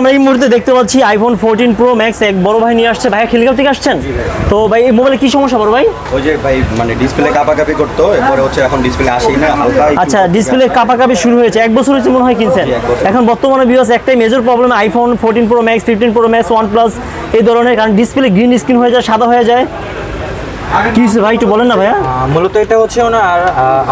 আমরা এই মুহূর্তে দেখতে পাচ্ছি আইফোন ফোরটিন প্রো ম্যাক্স এক বড় ভাই নিয়ে আসছে। ভাই খিলগাঁও থেকে আসছেন? তো ভাই এই মোবাইলে কি সমস্যা বড় ভাই? ওই যে ভাই মানে ডিসপ্লে কাপাকাপি করতো এরপরে হচ্ছে এখন ডিসপ্লে আসেই না হালকা আচ্ছা ডিসপ্লে কাপাকাপি শুরু হয়েছে। এক বছর হয়েছে মনে হয় কিনছেন। এখন বর্তমানে বিকজ একটাই major problem iPhone fourteen pro max fifteen pro max one plus এই ধরনের। কারণ ডিসপ্লে গ্রিন স্ক্রিন হয়ে যায় সাদা হয়ে যায়। কি ভাই একটু বলেন না ভাইয়া? মূলত এটা হচ্ছে ওনার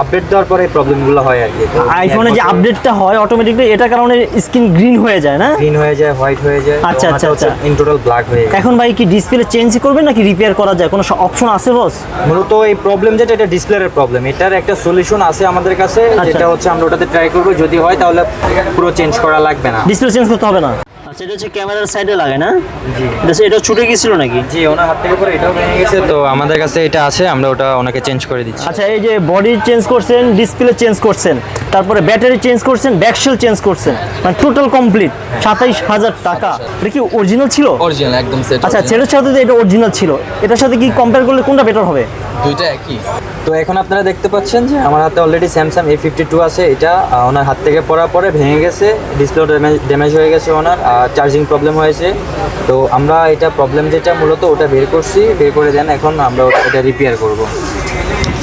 আপডেট দেওয়ার পরে প্রবলেমগুলো হয় আর কি। আইফোনে যে আপডেটটা হয় অটোমেটিকলি এটা কারণে স্ক্রিন গ্রিন হয়ে যায় না? গ্রিন হয়ে যায় হোয়াইট হয়ে যায়। আচ্ছা, আচ্ছা, আচ্ছা। ইন টোটাল ব্ল্যাক হয়ে যায় এখন ভাই কি ডিসপ্লে চেঞ্জ করবেন নাকি রিপেয়ার করা যায়? কোনো অপশন আছে বস মূলত এই প্রবলেম যেটা এটা ডিসপ্লের প্রবলেম এটার একটা সলিউশন আছে আমাদের কাছে আচ্ছা। যেটা হচ্ছে আমরা ওটাতে ট্রাই করব। যদি হয় তাহলে পুরো চেঞ্জ করা লাগবে না। ডিসপ্লে চেঞ্জ করতে হবে না? আচ্ছা এটা হচ্ছে ক্যামেরার সাইডে লাগে না? জি। এটা ছুটে গিয়েছিল নাকি? জি ওনার হাত থেকে পরে এটাও ভেঙে গেছে তো আমাদের কাছে এটা আছে আমরা ওটা ওনাকে চেঞ্জ করে দিচ্ছি। আচ্ছা এই যে বডি চেঞ্জ করছেন ডিসপ্লে চেঞ্জ করছেন তারপরে ব্যাটারি চেঞ্জ করছেন ব্যাকশেল চেঞ্জ করছেন মানে টোটাল কমপ্লিট সাতাইশ হাজার টাকা। এটা কি অরিজিনাল ছিল? অরিজিনাল একদম সেট আচ্ছা সেটার সাথে এটা অরিজিনাল ছিল এটার সাথে কি কম্পেয়ার করলে কোনটা বেটার হবে? দুইটা একই। তো এখন আপনারা দেখতে পাচ্ছেন যে আমার হাতে already Samsung A fifty two আছে, এটা ওনার হাত থেকে পড়ার পরে ভেঙে গেছে ডিসপ্লে ড্যামেজ হয়ে গেছে ওনার, আর চার্জিং প্রবলেম হয়েছে। তো আমরা এটা প্রবলেম যেটা মূলত ওটা বের করছি, বের করে দেন, এখন আমরা এটা রিপেয়ার করব।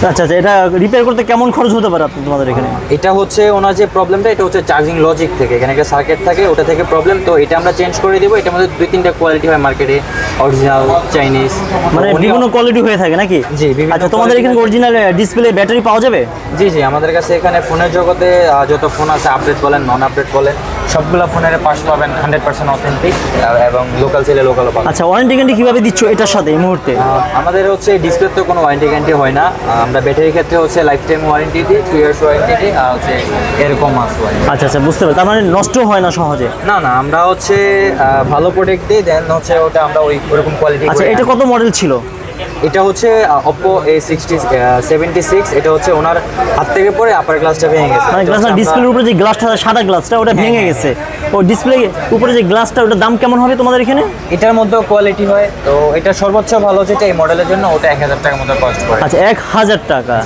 আচ্ছা আচ্ছা এটা রিপেয়ার করতে কেমন খরচ হতে পারে আপনার তোমাদের এখানে? এটা হচ্ছে ওনার যে প্রবলেমটা এটা হচ্ছে চার্জিং লজিক থেকে। এখানে একটা সার্কিট থাকে ওটা থেকে প্রবলেম তো এটা আমরা চেঞ্জ করে দিব। এটার মধ্যে দুই তিনটা কোয়ালিটি হয় মার্কেটে অরিজিনাল চাইনিজ মানে বিভিন্ন কোয়ালিটি হয়ে থাকে নাকি? জি, আচ্ছা তোমাদের এখানে অরিজিনাল ডিসপ্লে ব্যাটারি পাওয়া যাবে? জি জি আমাদের কাছে এখানে ফোনের জগতে যত ফোন আছে আপডেট বলেন নন আপডেট বলেন সবগুলো ফোনের পাশ পাবেন হান্ড্রেড পার্সেন্ট অথেন্টিক এবং লোকাল ছেলে লোকালও পাবেন। আচ্ছা ওয়ারেন্টি গ্যারান্টি কীভাবে দিচ্ছ? এটার সাথে এই মুহূর্তে। আমাদের হচ্ছে ডিসপ্লে তো কোনো ওয়ারেন্টি গ্যারান্টি হয় না। আমরা ব্যাটারির ক্ষেত্রে হচ্ছে লাইফ টাইম ওয়ারেন্টি দিই টু ইয়ার্স ওয়ারেন্টি দিই আর হচ্ছে এরকম মাস ওয়ারেন্টি আচ্ছা আচ্ছা বুঝতে পারছি। তার মানে নষ্ট হয় না সহজে? না না আমরা হচ্ছে ভালো প্রোডাক্ট দিই দেন হচ্ছে ওটা আমরা ওই ওরকম কোয়ালিটি আচ্ছা এটা কত মডেল ছিল? এটা হচ্ছে Oppo A sixty seventy six এটা হচ্ছে ওনার হাত থেকে পরে আপার গ্লাসটা ভেঙে গেছে। মানে গ্লাসটা ডিসপ্লের উপরে যে গ্লাসটা সাদা গ্লাসটা ওটা ভেঙে গেছে। ও ডিসপ্লে উপরে যে গ্লাসটা ওটার দাম কেমন হবে তোমাদের এখানে? এটার মধ্যেও কোয়ালিটি হয়। তো এটা সর্বোচ্চ ভালো যেটা এই মডেলের জন্য ওটা এক হাজার টাকার মতো কস্ট করে আচ্ছা এক হাজার টাকা।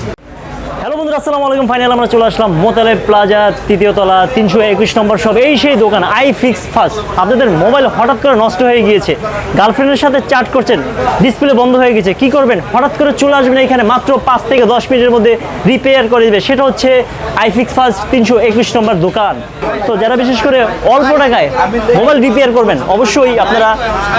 বন্ধুরা, আসসালামু আলাইকুম। ফাইনাল আমরা চলে আসলাম মোতালে প্লাজা, তৃতীয় তলা, তিনশো একুশ নম্বর সব এই সেই দোকান আই ফিক্স ফার্স্ট আপনাদের মোবাইল হঠাৎ করে নষ্ট হয়ে গিয়েছে। গার্লফ্রেন্ডের সাথে চ্যাট করছেন ডিসপ্লে বন্ধ হয়ে গেছে। কি করবেন? হঠাৎ করে চলে আসবেন এখানে মাত্র পাঁচ থেকে দশ মিনিটের মধ্যে রিপেয়ার করে দেবে। সেটা হচ্ছে আই ফিক্স ফার্স্ট তিনশো একুশ নম্বর দোকান। তো যারা বিশেষ করে অল্প টাকায় মোবাইল রিপেয়ার করবেন, অবশ্যই আপনারা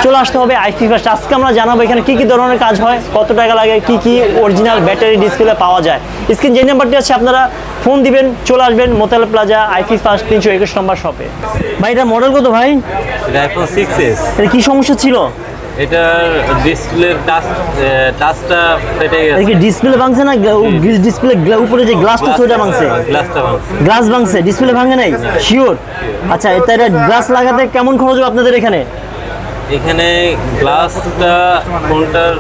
চলে আসতে হবে আই ফিক্স ফার্স্ট আজকে আমরা জানাব এখানে কি কি ধরনের কাজ হয়, কত টাকা লাগে, কি কি অরিজিনাল ব্যাটারি ডিসপ্লে পাওয়া যায়। স্ক্রিন যে নাম্বারটি আছে আপনারা ফোন দিবেন চলে আসবেন মোতাল প্লাজা আইফি ফার্স্ট তিনশো একুশ নম্বর শপে। ভাই এটা মডেল কত ভাই? আইফোন সিক্স এস এটা কি সমস্যা ছিল? এটার ডিসপ্লের টাচ টাচটা ফেটে গেছে। কি ডিসপ্লে ভাঙছে না ডিসপ্লে উপরে যে গ্লাসটা ভাঙছে? গ্লাসটা ভাঙছে। গ্লাস ভাঙছে। ডিসপ্লে ভাঙে নাই? শিওর আচ্ছা এটা এটা গ্লাস লাগাতে কেমন খরচ হবে আপনাদের এখানে? এখানে গ্লাসটা ফোনটার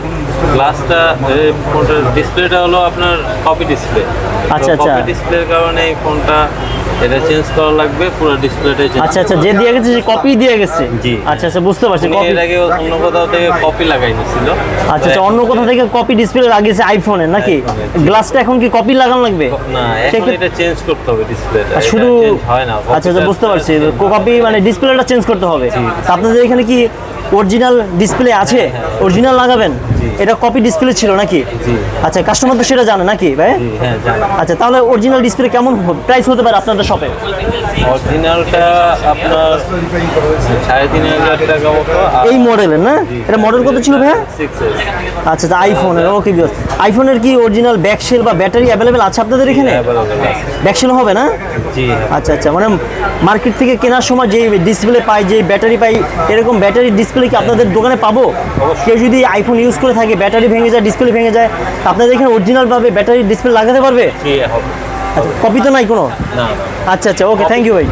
গ্লাসটা ফোনটার ডিসপ্লেটা হলো আপনার কপি ডিসপ্লে আচ্ছা, আচ্ছা। কপি ডিসপ্লের কারণে এই ফোনটা এটা চেঞ্জ করা লাগবে পুরো ডিসপ্লেটাই চেঞ্জ আচ্ছা আচ্ছা যে দিয়ে গেছে সে কপি দিয়ে গেছে? জি। আচ্ছা আচ্ছা বুঝতে পারছি কপি এর আগে অন্য কোথাও থেকে কপি লাগাই নিছিল আচ্ছা আচ্ছা অন্য কোথাও থেকে কপি ডিসপ্লে লাগিয়েছে আইফোনের নাকি। গ্লাসটা এখন কি কপি লাগানো লাগবে? না এখন এটা চেঞ্জ করতে হবে ডিসপ্লেটা শুধু হয় না আচ্ছা আচ্ছা বুঝতে পারছি। হয়। কপি মানে ডিসপ্লেটা চেঞ্জ করতে হবে। আপনাদের এখানে কি অরিজিনাল ডিসপ্লে আছে? অরিজিনাল লাগাবেন? এটা কপি ডিসপ্লে ছিল নাকি? আচ্ছা কাস্টমার তো সেটা জানে নাকি ভাই? হ্যাঁ আচ্ছা তাহলে অরিজিনাল ডিসপ্লে কেমন প্রাইস হতে পারে আপনাদের শপে অরিজিনালটা আপনার সাড়ে তিন হাজার টাকা মতো এই মডেলের না? এটা মডেল কত ছিল ভাইয়া? আচ্ছা আইফোনের ওকে আইফোনের কি অরিজিনাল ব্যাকসেল বা ব্যাটারি অ্যাভেলেবেল আছে আপনাদের এখানে? ব্যাকসেল হবে না? আচ্ছা আচ্ছা মানে মার্কেট থেকে কেনার সময় যে ডিসপ্লে পাই যে ব্যাটারি পাই এরকম ব্যাটারি ডিসপ্লে কি আপনাদের দোকানে পাবো? কেউ যদি আইফোন ইউজ করে থাকে ব্যাটারি ভেঙে যায় ডিসপ্লে ভেঙে যায়। আপনাদের এখানে অরিজিনালভাবে ব্যাটারি ডিসপ্লে লাগাতে পারবে? আচ্ছা কপি তো নাই কোনো? না আচ্ছা আচ্ছা ওকে থ্যাংক ইউ ভাই।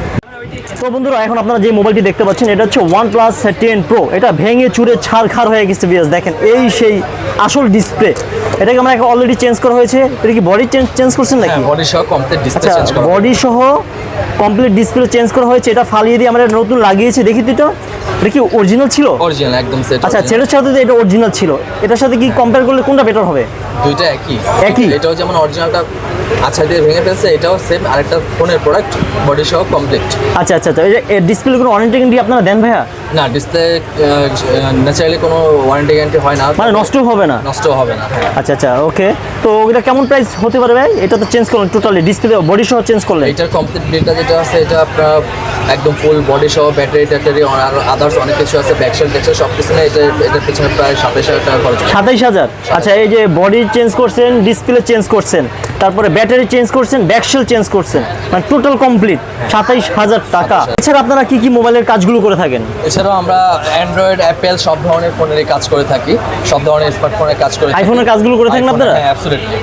তো বন্ধুরা এখন আপনারা যে মোবাইলটি দেখতে পাচ্ছেন এটা হচ্ছে ওয়ান প্লাস টেন প্রো এটা ভেঙে চুরে ছাড় খাড় হয়ে গেছে বিয়াস দেখেন এই সেই আসল ডিসপ্লে এটাকে আমরা অলরেডি চেঞ্জ করা হয়েছে। এটা কি বডি চেঞ্জ চেঞ্জ করছেন নাকি? বডি সহ কমপ্লিট ডিসপ্লে চেঞ্জ করা বডি সহ কমপ্লিট ডিসপ্লে চেঞ্জ করা হয়েছে। এটা ফালিয়ে দিয়ে আমরা নতুন লাগিয়েছি। দেখি তো এটা। এটা কি অরিজিনাল ছিল? অরিজিনাল একদম সেট আচ্ছা সেটার সাথে তো এটা অরিজিনাল ছিল। এটার সাথে কি কম্পেয়ার করলে কোনটা বেটার হবে? দুইটা একই। একই? এটাও যেমন অরিজিনালটা আচ্ছা এটা ভেঙে ফেলছে, এটাও সেম আরেকটা ফোনের প্রোডাক্ট বডি সহ কমপ্লিট আচ্ছা আচ্ছা আচ্ছা এই যে ডিসপ্লে কোনো ওয়ারেন্টি আপনারা দেন ভাইয়া? না ডিসপ্লে ন্যাচারালি কোনো ওয়ারেন্টি গ্যারান্টি হয় না। মানে নষ্ট হবে না? নষ্ট হবে না হ্যাঁ। আচ্ছা আচ্ছা ওকে। তো এটা কেমন প্রাইস হতে পারে ভাই? এটা তো চেঞ্জ করলেন টোটালি ডিসপ্লে বডি সহ চেঞ্জ করলেন? এটার কমপ্লিট বিলটা যেটা আছে এটা আপনার একদম ফুল বডি সহ ব্যাটারি ট্যাটারি আর আদার্স অনেক কিছু আছে ব্যাকসেল ট্যাক্সেল সব কিছু নিয়ে এটা এটার পিছনে প্রায় সাতাশ হাজার টাকা খরচ সাতাইশ হাজার? আচ্ছা এই যে বডি চেঞ্জ করছেন ডিসপ্লে চেঞ্জ করছেন তারপরে ব্যাটারি চেঞ্জ করছেন ব্যাকশেল চেঞ্জ করছেন মানে টোটাল কমপ্লিট সাতাইশ হাজার টাকা। এছাড়া আপনারা কি কি মোবাইলের কাজগুলো করে থাকেন? এছাড়াও আমরা অ্যান্ড্রয়েড অ্যাপেল সব ধরনের ফোনেরই কাজ করে থাকি সব ধরনের স্মার্টফোনের কাজ করে। আইফোনের কাজগুলো করে থাকেন আপনারা? হ্যাঁ অ্যাবসলিউটলি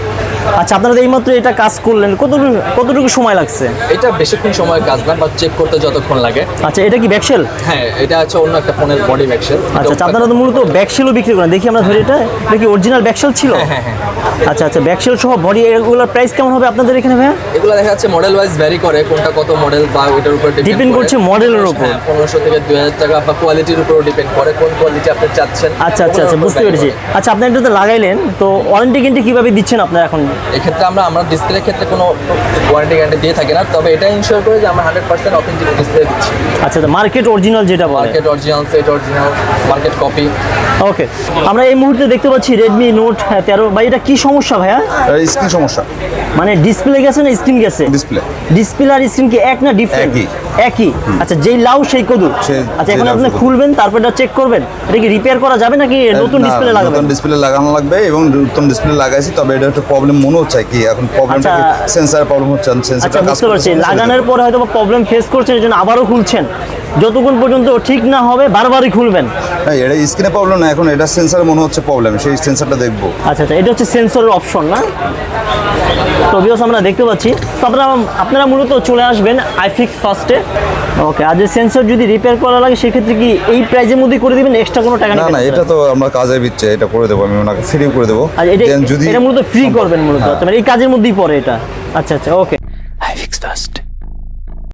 আচ্ছা আপনারা এইমাত্র এটা কাজ করলেন কতটুকু কতটুকু সময় লাগছে? এটা বেশিক্ষণ সময়ের কাজ না বা চেক করতে যতক্ষণ লাগে। আচ্ছা এটা কি ব্যাকশেল হ্যাঁ এটা হচ্ছে অন্য একটা ফোনের বডি ব্যাকসেল আচ্ছা আচ্ছা আপনারা তো মূলত ব্যাকশেলও বিক্রি করেন। দেখি আমরা ধরি এটা। এটা কি অরিজিনাল ব্যাকশেল ছিল? হ্যাঁ হ্যাঁ আচ্ছা আচ্ছা ব্যাকশেল সহ বডি এগুলোর প্রাইস কেমন হবে আপনাদের এখানে ভাইয়া? এগুলো দেখা যাচ্ছে মডেল ওয়াইজ ভ্যারি করে কোনটা কত মডেল বা ওইটার উপর Depend করছে মডেলের উপর। হ্যাঁ পনেরোশো থেকে দুই হাজার টাকা বা কোয়ালিটির উপর ডিপেন্ড করে কোন কোয়ালিটি আপনি চাচ্ছেন আচ্ছা আচ্ছা আচ্ছা বুঝতে পেরেছি। আচ্ছা আপনি এটাতে লাগাইলেন তো ওয়ারেন্টি গ্যারান্টি কীভাবে দিচ্ছেন আপনারা এখন? এক্ষেত্রে আমরা আমরা ডিসপ্লের ক্ষেত্রে কোনো ওয়ারেন্টি গ্যারান্টি দিয়ে থাকি না তবে এটা ইনশিওর করে যে আমরা হান্ড্রেড পার্সেন্ট অথেন্টিক ডিসপ্লে দিচ্ছি। আচ্ছা মার্কেট অরিজিনাল যেটা বলে? Market original set original market copy okay আমরা এই মুহূর্তে দেখতে পাচ্ছি রেডমি নোট তেরো। ভাই এটা কি সমস্যা ভাইয়া? স্ক্রিন সমস্যা। মানে ডিসপ্লে গেছে না স্ক্রিন গেছে? ডিসপ্লে ডিসপ্লে আর স্ক্রিন কি এক না ডিফারেন্ট একই। একই। আচ্ছা যেই লাউ সেই কদু? আচ্ছা এখন আপনি খুলবেন তারপর এটা চেক করবেন। এটা কি রিপেয়ার করা যাবে নাকি নতুন ডিসপ্লে লাগাবেন? নতুন ডিসপ্লে লাগানো লাগবে এবং নতুন ডিসপ্লে লাগাইছি তবে এটা একটা প্রবলেম মনে হচ্ছে কি এখন প্রবলেমটা আচ্ছা। সেন্সারের প্রবলেম হচ্ছে আচ্ছা সেন্সারটা কাজ বুঝতে পারছি। লাগানোর পরে হয়তো প্রবলেম ফেস করছেন এই জন্য আবারও খুলছেন। যতক্ষণ পর্যন্ত ঠিক না হবে বারবারই খুলবেন। হ্যাঁ এটা স্ক্রিনে প্রবলেম না এখন এটা সেন্সারে মনে হচ্ছে প্রবলেম সেই সেন্সারটা দেখব। আচ্ছা আচ্ছা এটা হচ্ছে সেন্সরের অপশন না? তো আমরা দেখতে পাচ্ছি। তো আপনারা আপনারা মূলত চলে আসবেন আইফিক্স ফার্স্টে ওকে আর যে সেন্সর যদি রিপেয়ার করা লাগে সেক্ষেত্রে কি এই প্রাইজের মধ্যে করে দিবেন? এক্সট্রা কোনো টাকা না নেবেন না এটা তো আমরা কাজের দিচ্ছে এটা করে দেবো আমি ওনাকে ফ্রি করে দেবো। আর এটা যদি এটা মূলত ফ্রি করবেন মূলত হ্যাঁ। আচ্ছা মানে এই কাজের মধ্যেই পড়ে এটা। আচ্ছা আচ্ছা ওকে iFix First.